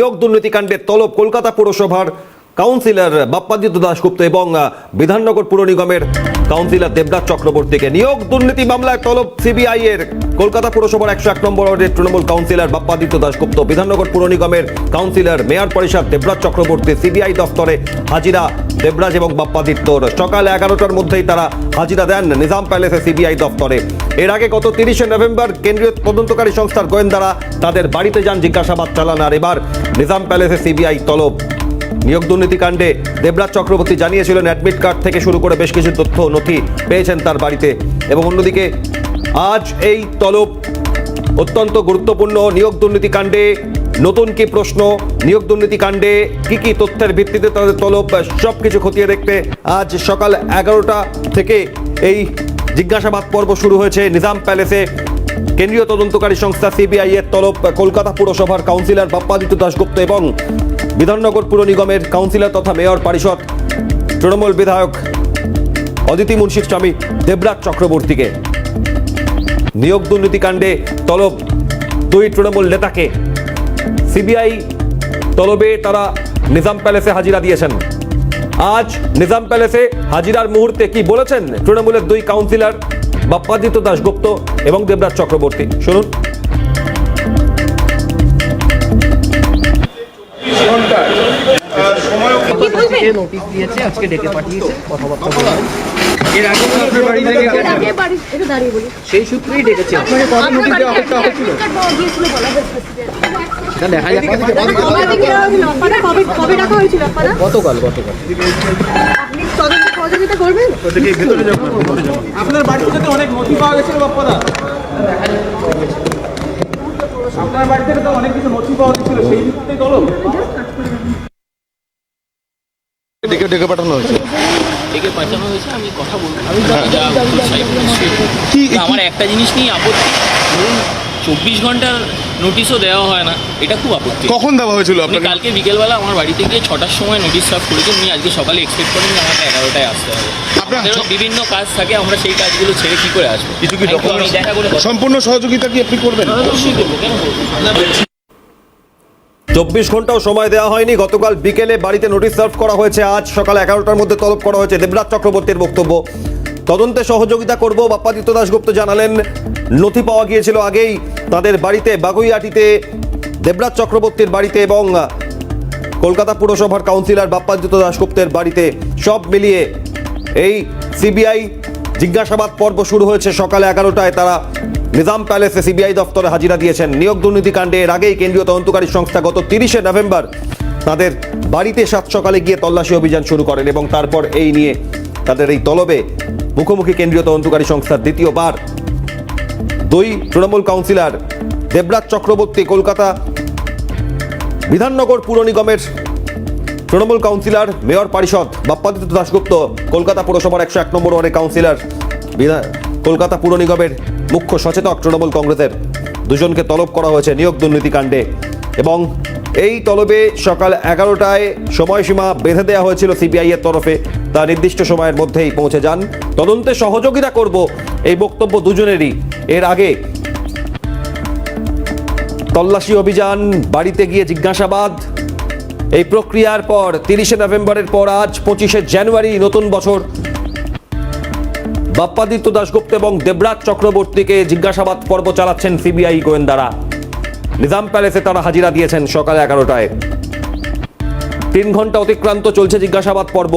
নিয়োগ দুর্নীতিকাণ্ডে তলব কলকাতা পুরসভার কাউন্সিলর বাপ্পাদিত্য দাসগুপ্ত এবং বিধাননগর পুর নিগমের কাউন্সিলর দেবদাস চক্রবর্তীকে নিয়োগ, দুর্নীতি মামলায় তলব সিবিআই এর। কলকাতা পুরসভার একশো এক নম্বর ওয়ার্ডের তৃণমূল কাউন্সিলর বাপ্পাদিত্য দাশগুপ্ত, বিধাননগর পুর নিগমের কাউন্সিলর মেয়র পরিষদ দেবরাজ চক্রবর্তী, সিবিআই দফতরে হাজিরা দেবরাজ এবং বাপ্পাদিত্যর। সকাল এগারোটার মধ্যেই তারা হাজিরা দেন নিজাম প্যালেসে সিবিআই দফতরে। এর আগে গত তিরিশে নভেম্বর কেন্দ্রীয় তদন্তকারী সংস্থার গোয়েন্দারা তাদের বাড়িতে যান, জিজ্ঞাসাবাদ চালান, আর এবার নিজাম প্যালেসে সিবিআই তলব। নিয়োগ দুর্নীতিকাণ্ডে দেবরাজ চক্রবর্তী জানিয়েছিলেন অ্যাডমিট কার্ড থেকে শুরু করে বেশ কিছু তথ্য নথি পেয়েছেন তার বাড়িতে। এবং অন্যদিকে, আজ এই তলব অত্যন্ত গুরুত্বপূর্ণ নিয়োগ দুর্নীতিকাণ্ডে নতুন কি প্রশ্ন? নিয়োগ দুর্নীতিকাণ্ডে কি কি তথ্যের ভিত্তিতে তাদের তলব সব কিছু খতিয়ে দেখতে আজ সকাল এগারোটা থেকে এই জিজ্ঞাসাবাদ পর্ব শুরু হয়েছে। নিজাম প্যালেসে কেন্দ্রীয় তদন্তকারী সংস্থা সিবিআই এর তলব, কলকাতা পুরসভার কাউন্সিলর বাপ্পাদিত্য দাশগুপ্ত এবং বিধাননগর পুর নিগমের কাউন্সিলর তথা মেয়র পরিষদ, তৃণমূল বিধায়ক অদিতি মুন্সির স্বামী দেবরাজ চক্রবর্তীকে। নিয়োগ দুর্নীতিকাণ্ডে তলব দুই তৃণমূল নেতাকে। সিবিআই তলবে তারা নিজাম প্যালেসে হাজিরা দিয়েছেন। আজ নিজাম প্যালেসে হাজিরার মুহূর্তে কি বলেছেন তৃণমূলের দুই কাউন্সিলর বাপ্পাদিত্য দাশগুপ্ত এবং দেবরাজ চক্রবর্তী? শুনুন। থেকে নোটিশ দিয়েছে আজকে ডেকে পাঠিয়েছে কথাবার্তা বলবেন এর আগে আপনার বাড়ি থেকে এটা আগে বাড়ি একটু দাঁড়িয়ে বলি। সেই সূত্রেই ডেকেছে। আপনার বাড়িতে কার্ড পাওয়া গিয়েছিল বলা হয়েছিল সেটা দেখা যাক। কবে কবে ডাকা হয়েছিল? আপনারা? গতকাল গতকাল। আপনি তদন্ত সহযোগিতা করবেন? আপনার বাড়ি থেকে তো অনেক নথি পাওয়া গেছিল বাপ্পাদা। আপনার বাড়ি থেকে তো অনেক কিছু নথি পাওয়া গেছিল সেই ভিত্তিতে তলব ডেকে ডেকে পাঠানো হয়েছে। ডেকে পাঠানো হয়েছে আমি কথা বলব। আমার একটা জিনিস নিয়ে আপত্তি। ধরুন চব্বিশ ঘণ্টার নোটিশও দেওয়া হয় না এটা খুব আপত্তি। কখন দেওয়া হয়েছিল আপনি কালকে বিকেলবেলা আমার বাড়িতে গিয়ে ছটার সময় নোটিশ সার্ভ করেছেন উনি আজকে সকালে এক্সপেক্ট করেন যে আমাকে এগারোটায় আসতে হবে। আপনার বিভিন্ন কাজ থাকে আমরা সেই কাজগুলো ছেড়ে কি করে আসব? কিছু কি সম্পূর্ণ সহযোগিতা কি আপনি করবেন? অবশ্যই করব? কেন চব্বিশ ঘন্টাও সময় দেওয়া হয়নি। গতকাল বিকেলে বাড়িতে নোটিশ সার্ভ করা হয়েছে। আজ সকাল এগারোটার মধ্যে তলব করা হয়েছে। দেবরাজ চক্রবর্তীর বক্তব্য। তদন্তে সহযোগিতা করব বাপ্পাদিত্য দাশগুপ্ত জানালেন। নথি পাওয়া গিয়েছিল আগেই। তাদের বাড়িতে বাগুইয়াটিতে দেবরাজ চক্রবর্তীর বাড়িতে এবং কলকাতা পুরসভার কাউন্সিলর বাপ্পাদিত্য দাশগুপ্তের বাড়িতে। সব মিলিয়ে এই সিবিআই জিজ্ঞাসাবাদ পর্ব শুরু হয়েছে সকালে এগারোটায়। তারা নিজাম প্যালেসে সিবিআই দফতরে হাজিরা দিয়েছেন। নিয়োগ দুর্নীতিকাণ্ডে এর আগেই কেন্দ্রীয় তদন্তকারী সংস্থা গত তিরিশে নভেম্বর তাদের বাড়িতে সাত সকালে গিয়ে তল্লাশি অভিযান শুরু করেন এবং তারপর এই নিয়ে তাদের এই তলবে মুখোমুখি কেন্দ্রীয় তদন্তকারী সংস্থার দ্বিতীয়বার। দুই, তৃণমূল কাউন্সিলর দেবরাজ চক্রবর্তী কলকাতা বিধাননগর পুর নিগমের তৃণমূল কাউন্সিলর, মেয়র পরিষদ বাপ্পাদিত্য দাশগুপ্ত কলকাতা পুরসভার একশো এক নম্বর ওয়ার্ডের কাউন্সিলর কলকাতা পুর নিগমের মুখ্য সচেতক তৃণমূল কংগ্রেসের। দুজনকে তলব করা হয়েছে নিয়োগ দুর্নীতিকাণ্ডে এবং এই তলবে সকাল এগারোটায় সময়সীমা বেঁধে দেওয়া হয়েছিল সিবিআই এর তরফে। তা নির্দিষ্ট সময়ের মধ্যেই পৌঁছে যান। তদন্তে সহযোগিতা করব এই বক্তব্য দুজনেরই। এর আগে তল্লাশি অভিযান, বাড়িতে গিয়ে জিজ্ঞাসাবাদ। এই প্রক্রিয়ার পর তিরিশে নভেম্বরের পর আজ পঁচিশে জানুয়ারি নতুন বছর। বাপ্পাদিত্য দাশগুপ্ত এবং দেবরাজ চক্রবর্তীকে জিজ্ঞাসাবাদ পর্ব চালাচ্ছেন সিবিআই গোয়েন্দারা। নিজাম প্যালেসে তারা হাজিরা দিয়েছেন সকাল এগারোটায়। তিন ঘণ্টা অতিক্রান্ত চলছে জিজ্ঞাসাবাদ পর্ব।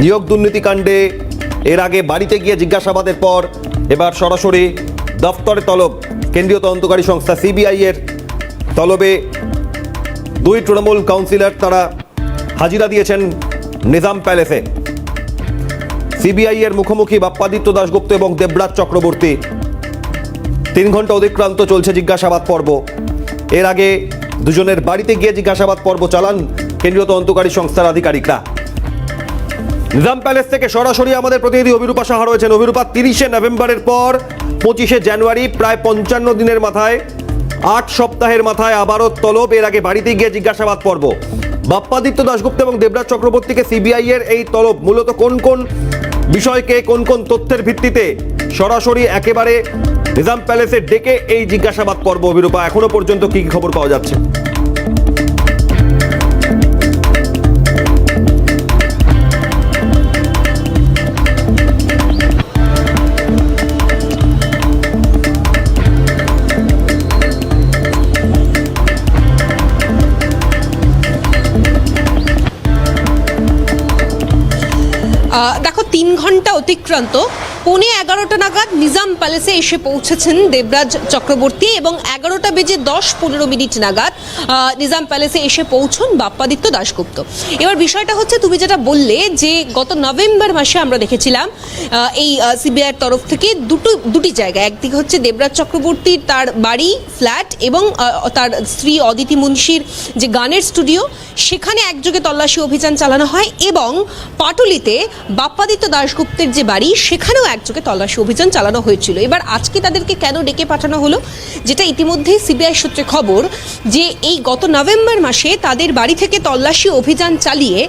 নিয়োগ দুর্নীতিকাণ্ডে এর আগে বাড়িতে গিয়ে জিজ্ঞাসাবাদের পর এবার সরাসরি দফতরে তলব। কেন্দ্রীয় তদন্তকারী সংস্থা সিবিআই এর তলবে দুই তৃণমূল কাউন্সিলর তারা হাজিরা দিয়েছেন নিজাম প্যালেসে। সিবিআই এর মুখোমুখি বাপ্পাদিত্য দাশগুপ্ত এবং দেবরাজ চক্রবর্তী। তিন ঘণ্টা অতিক্রান্ত চলছে জিজ্ঞাসাবাদ পর্ব। এর আগে দুজনের বাড়িতে গিয়ে জিজ্ঞাসাবাদ পর্ব চালান কেন্দ্রীয় তদন্তকারী সংস্থার আধিকারিকরা। নিজাম প্যালেস থেকে সরাসরি আমাদের প্রতিনিধি অভিরূপা সাহা রয়েছেন। অভিরূপা, তিরিশে নভেম্বরের পর পঁচিশে জানুয়ারি প্রায় পঞ্চান্ন দিনের মাথায়, আট সপ্তাহের মাথায় আবারও তলব। এর আগে বাড়িতে গিয়ে জিজ্ঞাসাবাদ পর্ব। বাপ্পাদিত্য দাশগুপ্ত এবং দেবরাজ চক্রবর্তীকে সিবিআই এর এই তলব, মূলত কোন কোন বিষয়কে, কোন কোন তথ্যের ভিত্তিতে সরাসরি একেবারে নিজাম প্যালেসে ডেকে এই জিজ্ঞাসাবাদ পর্ব অভিরূপা এখনও পর্যন্ত কি কি খবর পাওয়া যাচ্ছে? ঘণ্টা অতিক্রান্ত পৌনে এগারোটা নাগাদ নিজাম প্যালেসে এসে পৌঁছেছেন দেবরাজ চক্রবর্তী এবং এগারোটা বেজে দশ পনেরো মিনিট নাগাদ নিজাম প্যালেসে এসে পৌঁছন বাপ্পাদিত্য দাশগুপ্ত। এবার বিষয়টা হচ্ছে, তুমি যেটা বললে যে গত নভেম্বর মাসে আমরা দেখেছিলাম এই সিবিআইয়ের তরফ থেকে দুটো, দুটি জায়গা একদিকে হচ্ছে দেবরাজ চক্রবর্তীর তার বাড়ি, ফ্ল্যাট এবং তার স্ত্রী অদিতি মুন্সির যে গানের স্টুডিও, সেখানে একযোগে তল্লাশি অভিযান চালানো হয় এবং পাটুলিতে বাপ্পাদিত্য দাশগুপ্তের যে বাড়ি, সেখানেও একযোগে তল্লাশি অভিযান চালানো হয়েছিল। এবার আজকে তাদেরকে কেন ডেকে পাঠানো হলো, যেটা ইতিমধ্যেই সিবিআই সূত্রে খবর যে এই গত নভেম্বর মাসে তাদের বাড়ি থেকে তল্লাশি অভিযান চালিয়ে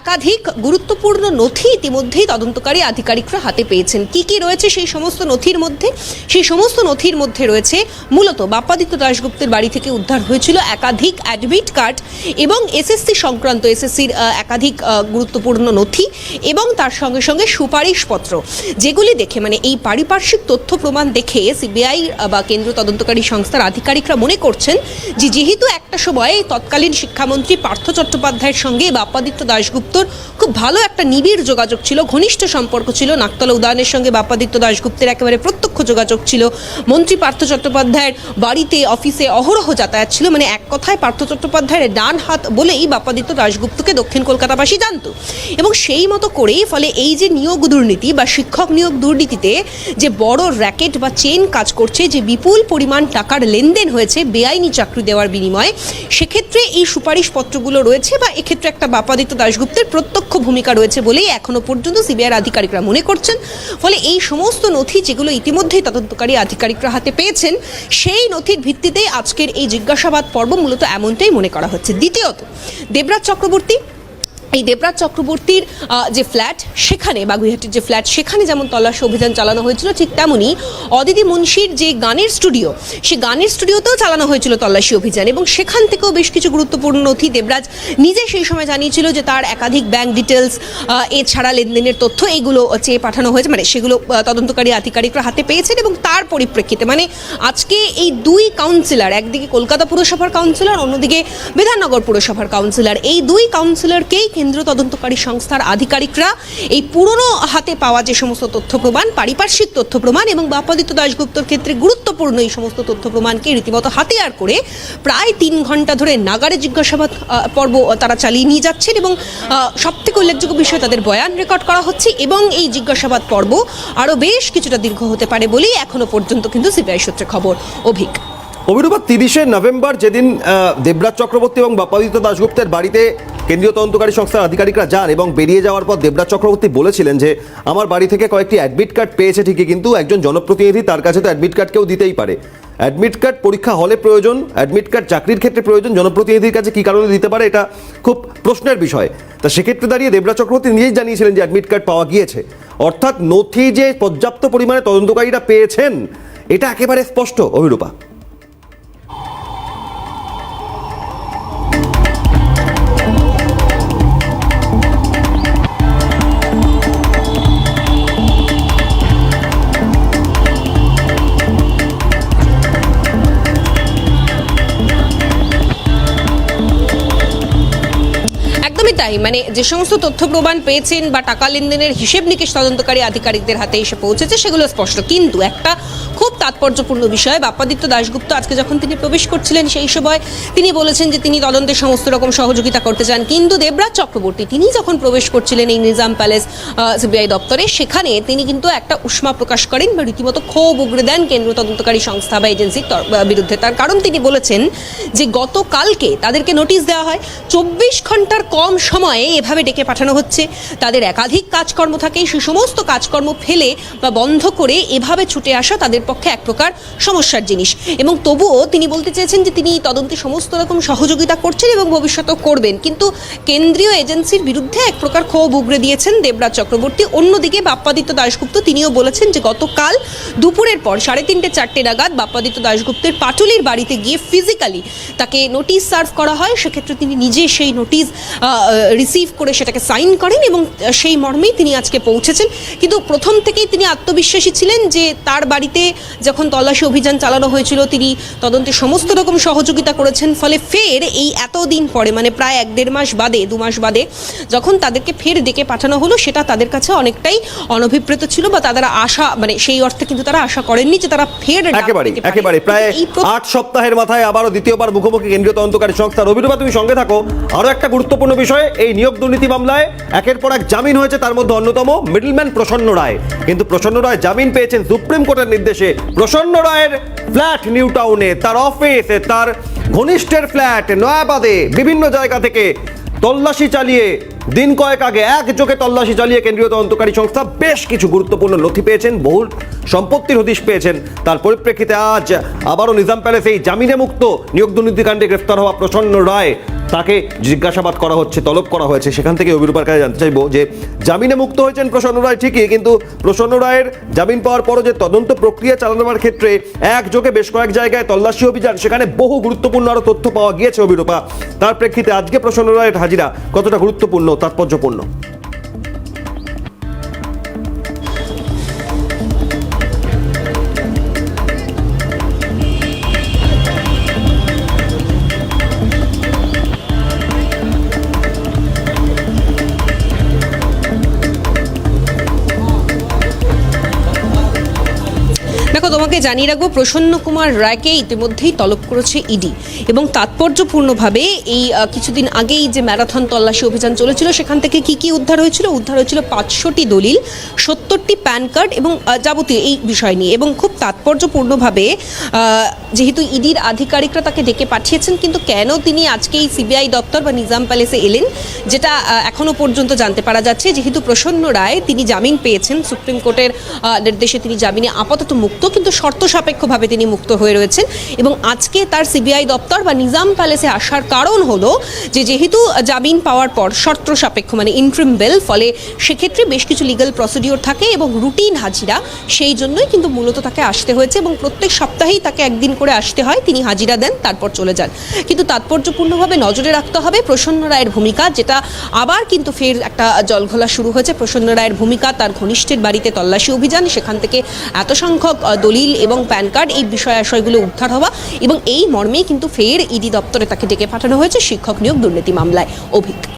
একাধিক গুরুত্বপূর্ণ নথি ইতিমধ্যেই তদন্তকারী আধিকারিকরা হাতে পেয়েছেন। কি কি রয়েছে সেই সমস্ত নথির মধ্যে? সেই সমস্ত নথির মধ্যে রয়েছে মূলত বাপ্পাদিত্য দাশগুপ্তের বাড়ি থেকে উদ্ধার হয়েছিল একাধিক অ্যাডমিট কার্ড এবং এসএসসি সংক্রান্ত এসএসসির একাধিক গুরুত্বপূর্ণ নথি এবং তার সঙ্গে সঙ্গে সুপারিশপত্র, যেগুলি দেখে মানে এই পারিপার্শ্বিক তথ্য প্রমাণ দেখে সিবিআই বা কেন্দ্র তদন্তকারী সংস্থার আধিকারিকরা মনে করছেন যে যেহেতু একটা সময় তৎকালীন শিক্ষামন্ত্রী পার্থ চট্টোপাধ্যায়ের সঙ্গে বাপ্পাদিত্য দাশগুপ্তর খুব ভালো একটা নিবিড় যোগাযোগ ছিল, ঘনিষ্ঠ সম্পর্ক ছিল, নাকতলা উদয়নের সঙ্গে বাপ্পাদিত্য দাশগুপ্তের একেবারে প্রত্যক্ষ যোগাযোগ ছিল, মন্ত্রী পার্থ চট্টোপাধ্যায়ের বাড়িতে, অফিসে অহরহ যাতায়াত ছিল মানে এক কথায় পার্থ চট্টোপাধ্যায়ের ডান হাত বলেই বাপ্পাদিত্য দাশগুপ্তকে দক্ষিণ কলকাতাবাসী জানতো। এবং সেই মতো করেই ফলে এই যে নিয়োগ দুর্নীতি বা শিক্ষক নিয়োগ দুর্নীতিতে যে বড় র্যাকেট বা চেন কাজ করছে, যে বিপুল পরিমাণ টাকার লেনদেন হয়েছে বেআইনি চাকরি দেওয়ার বিনিময়ে, সেক্ষেত্রে এই সুপারিশপত্রগুলো রয়েছে বা এক্ষেত্রে একটা বাপাদিত্য দাশগুপ্তের প্রত্যক্ষ ভূমিকা রয়েছে বলেই এখনও পর্যন্ত সিবিআইয়ের আধিকারিকরা মনে করছেন। ফলে এই সমস্ত নথি যেগুলো ইতিমধ্যেই তদন্তকারী আধিকারিকরা হাতে পেয়েছেন, সেই নথির ভিত্তিতেই আজকের এই জিজ্ঞাসাবাদ পর্ব মূলত এমনটাই মনে করা হচ্ছে। দ্বিতীয়ত, দেবরাজ চক্রবর্তী এই দেবরাজ চক্রবর্তীর যে ফ্ল্যাট সেখানে, বাগুইহাটির যে ফ্ল্যাট সেখানে যেমন তল্লাশি অভিযান চালানো হয়েছিল, ঠিক তেমনই অদিতি মুন্সির যে গানের স্টুডিও, সেই গানের স্টুডিওতেও চালানো হয়েছিল তল্লাশি অভিযান এবং সেখান থেকেও বেশ কিছু গুরুত্বপূর্ণ নথি দেবরাজ নিজে সেই সময় জানিয়েছিল যে তার একাধিক ব্যাংক ডিটেলস এছাড়া লেনদেনের তথ্য এইগুলো চেয়ে পাঠানো হয়েছে মানে সেগুলো তদন্তকারী আধিকারিকরা হাতে পেয়েছেন এবং তার পরিপ্রেক্ষিতে মানে আজকে এই দুই কাউন্সিলর একদিকে কলকাতা পুরসভার কাউন্সিলর অন্যদিকে বিধাননগর পুরসভার কাউন্সিলর এই দুই কাউন্সিলরকেই কেন্দ্র তদন্তকারী সংস্থার আধিকারিকরা এই পুরনো হাতে পাওয়া যে সমস্ত তথ্য প্রমাণ, পারিপার্শ্বিক তথ্য প্রমাণ এবং বাপাদিত্য দাশগুপ্তর ক্ষেত্রে গুরুত্বপূর্ণ এই সমস্ত তথ্য প্রমাণকে রীতিমতো হাতিয়ার করে প্রায় তিন ঘণ্টা ধরে নাগারে জিজ্ঞাসাবাদ পর্ব তারা চালিয়ে নিয়ে যাচ্ছেন এবং সব থেকে উল্লেখযোগ্য বিষয় তাদের বয়ান রেকর্ড করা হচ্ছে এবং এই জিজ্ঞাসাবাদ পর্ব আরও বেশ কিছুটা দীর্ঘ হতে পারে বলেই এখনও পর্যন্ত কিন্তু সিবিআই সূত্রে খবর, অভিক। অভিরূপা তিরিশে নভেম্বর যেদিন দেবরাজ চক্রবর্তী এবং বাপ্পাদিত্য দাশগুপ্তের বাড়িতে কেন্দ্রীয় তদন্তকারী সংস্থার আধিকারিকরা যান এবং বেরিয়ে যাওয়ার পর দেবরাজ চক্রবর্তী বলেছিলেন যে, আমার বাড়ি থেকে কয়েকটি অ্যাডমিট কার্ড পেয়েছে ঠিকই, কিন্তু একজন জনপ্রতিনিধি তার কাছে তো অ্যাডমিট কার্ড কেউ দিতেই পারে। অ্যাডমিট কার্ড পরীক্ষা হলে প্রয়োজন অ্যাডমিট কার্ড চাকরির ক্ষেত্রে প্রয়োজন, জনপ্রতিনিধির কাছে কী কারণে দিতে পারে এটা খুব প্রশ্নের বিষয়। তা সেক্ষেত্রে দাঁড়িয়ে দেবরাজ চক্রবর্তী নিজেই জানিয়েছিলেন যে অ্যাডমিট কার্ড পাওয়া গিয়েছে। অর্থাৎ নথি যে পর্যাপ্ত পরিমাণে তদন্তকারীরা পেয়েছেন, এটা একেবারে স্পষ্ট, অভিরূপা। তাই মানে যে সমস্ত তথ্য প্রমাণ পেয়েছেন বা টাকা লেনদেনের হিসেব নিকেশ তদন্তকারী আধিকারিকদের হাতে এসে পৌঁছেছে, সেগুলো স্পষ্ট। কিন্তু একটা তাৎপর্যপূর্ণ বিষয়। বাপ্পাদিত্য দাশগুপ্ত আজকে যখন তিনি প্রবেশ করছিলেন সেই সময় তিনি বলেছেন যে তিনি তদন্তে সমস্ত রকম সহযোগিতা করতে চান। কিন্তু দেবরাজ চক্রবর্তী, তিনি যখন প্রবেশ করছিলেন এই নিজাম প্যালেস সিবিআই দপ্তরে, সেখানে তিনি কিন্তু একটা উষ্মা প্রকাশ করেন বা রীতিমতো ক্ষোভ উগড়ে দেন কেন্দ্র তদন্তকারী সংস্থা বা এজেন্সির বিরুদ্ধে। তার কারণ তিনি বলেছেন যে গতকালকে তাদেরকে নোটিশ দেওয়া হয়, চব্বিশ ঘণ্টার কম সময়ে এভাবে ডেকে পাঠানো হচ্ছে। তাদের একাধিক কাজকর্ম থাকে সে সমস্ত কাজকর্ম ফেলে বা বন্ধ করে এভাবে ছুটে আসা তাদের পক্ষে পক্ষে এক প্রকার সমস্যার জিনিস। এবং তবুও তিনি বলতে চেয়েছেন যে তিনি তদন্তে সমস্ত রকম সহযোগিতা করছেন এবং ভবিষ্যতেও করবেন। কিন্তু কেন্দ্রীয় এজেন্সির বিরুদ্ধে এক প্রকার ক্ষোভ উগরে দিয়েছেন দেবরাজ চক্রবর্তী। অন্যদিকে বাপ্পাদিত্য দাশগুপ্ত, তিনিও বলেছেন যে গতকাল দুপুরের পর সাড়ে তিনটে চারটে নাগাদ বাপ্পাদিত্য দাশগুপ্তের পাটুলির বাড়িতে গিয়ে ফিজিক্যালি তাকে নোটিশ সার্ভ করা হয়। সেক্ষেত্রে তিনি নিজে সেই নোটিশ রিসিভ করে সেটাকে সাইন করেন এবং সেই মর্মেই তিনি আজকে পৌঁছেছেন। কিন্তু প্রথম থেকেই তিনি আত্মবিশ্বাসী ছিলেন যে তার বাড়িতে যখন তল্লাশি অভিযান চালানো হয়েছিল তিনি তদন্তে সমস্ত রকম সহযোগিতা করেছেন। ফলে ফের এই এতদিন পরে মানে প্রায় এক দেড় মাস বাদে দু মাস বাদে যখন তাদেরকে ফের ডেকে পাঠানো হলো সেটা তাদের কাছে অনেকটাই অনভিপ্রেত ছিল বা তারা আশা মানে সেই অর্থে কিন্তু তারা আশা করেননি যে তারা ফের একেবারে একেবারে প্রায় আট সপ্তাহের মাথায় আবারও দ্বিতীয়বার মুখোমুখি কেন্দ্রীয় তদন্তকারী সংস্থা। রবিরবা তুমি সঙ্গে থাকো। আরও একটা গুরুত্বপূর্ণ বিষয় এই নিয়োগ দুর্নীতি মামলায় একের পর এক জামিন হয়েছে তার মধ্যে অন্যতম মিডলম্যান প্রসন্ন রায়। কিন্তু প্রসন্ন রায় জামিন পেয়েছেন সুপ্রিম কোর্টের নির্দেশে। প্রসন্ন রায়ের ফ্ল্যাট নিউ টাউনে, তার অফিস তার ঘনিষ্ঠের ফ্ল্যাট নয়াবাদে বিভিন্ন জায়গা থেকে তল্লাশি চালিয়ে দিন কয়েক আগে একযোগে তল্লাশি চালিয়ে কেন্দ্রীয় তদন্তকারী সংস্থা বেশ কিছু গুরুত্বপূর্ণ নথি পেয়েছেন বহু সম্পত্তির হদিশ পেয়েছেন। তার পরিপ্রেক্ষিতে আজ আবারও নিজাম প্যালেসে এই জামিনে মুক্ত নিয়োগ দুর্নীতিকাণ্ডে গ্রেফতার হওয়া প্রসন্ন রায়। তাকে জিজ্ঞাসাবাদ করা হচ্ছে, তলব করা হয়েছে। সেখান থেকে অভিরূপার কাছে জানতে চাইব যে, জামিনে মুক্ত হয়েছেন প্রসন্ন রায় ঠিকই, কিন্তু প্রসন্ন রায়ের জামিন পাওয়ার পরও যে তদন্ত প্রক্রিয়া চালানোর ক্ষেত্রে একযোগে বেশ কয়েক জায়গায় তল্লাশি অভিযান, সেখানে বহু গুরুত্বপূর্ণ আরও তথ্য পাওয়া গিয়েছে অভিরূপা। তার প্রেক্ষিতে আজকে প্রসন্ন রায়ের হাজিরা কতটা গুরুত্বপূর্ণ তাৎপর্যপূর্ণ। তোমাকে জানিয়ে রাখব প্রসন্ন কুমার রায়কে ইতিমধ্যেই তলব করেছে ইডি এবং তাৎপর্যপূর্ণভাবে এই কিছুদিন আগেই যে ম্যারাথন তল্লাশি অভিযান চলেছিল, সেখান থেকে কি কি উদ্ধার হয়েছিল? উদ্ধার হয়েছিল পাঁচশোটি দলিল, সত্তরটি প্যান কার্ড এবং যাবতীয় এই বিষয় নিয়ে এবং খুব তাৎপর্যপূর্ণভাবে যেহেতু ইডির আধিকারিকরা তাকে ডেকে পাঠিয়েছেন, কিন্তু কেন তিনি আজকে এই সিবিআই দপ্তর বা নিজাম প্যালেসে এলেন, যেটা এখনও পর্যন্ত জানতে পারা যাচ্ছে। যেহেতু প্রসন্ন রায় তিনি জামিন পেয়েছেন, সুপ্রিম কোর্টের নির্দেশে তিনি জামিনে আপাতত মুক্ত, কিন্তু শর্ত সাপেক্ষভাবে তিনি মুক্ত হয়ে রয়েছেন এবং আজকে তার সিবিআই দপ্তর বা নিজাম প্যালেসে আসার কারণ হলো যে যেহেতু জামিন পাওয়ার পর শর্ত সাপেক্ষ মানে ইন্ট্রিম বেল ফলে সেক্ষেত্রে বেশ কিছু লিগাল প্রসিডিওর থাকে এবং রুটিন হাজিরা সেই জন্যই কিন্তু মূলত তাকে আসতে হয়েছে এবং প্রত্যেক সপ্তাহেই তাকে একদিন করে আসতে হয়। তিনি হাজিরা দেন তারপর চলে যান। কিন্তু তাৎপর্যপূর্ণভাবে নজরে রাখতে হবে প্রসন্ন রায়ের ভূমিকা যেটা আবার কিন্তু ফের একটা জলঘোলা শুরু হয়েছে। প্রসন্ন রায়ের ভূমিকা তার ঘনিষ্ঠের বাড়িতে তল্লাশি অভিযান সেখান থেকে এত সংখ্যক আহ, দলিল এবং প্যান কার্ড এই বিষয় আশয়গুলো উদ্ধার হওয়া এবং এই মর্মেই কিন্তু ফের ইডি দপ্তরে তাকে ডেকে পাঠানো হয়েছে শিক্ষক নিয়োগ দুর্নীতি মামলায় অভিক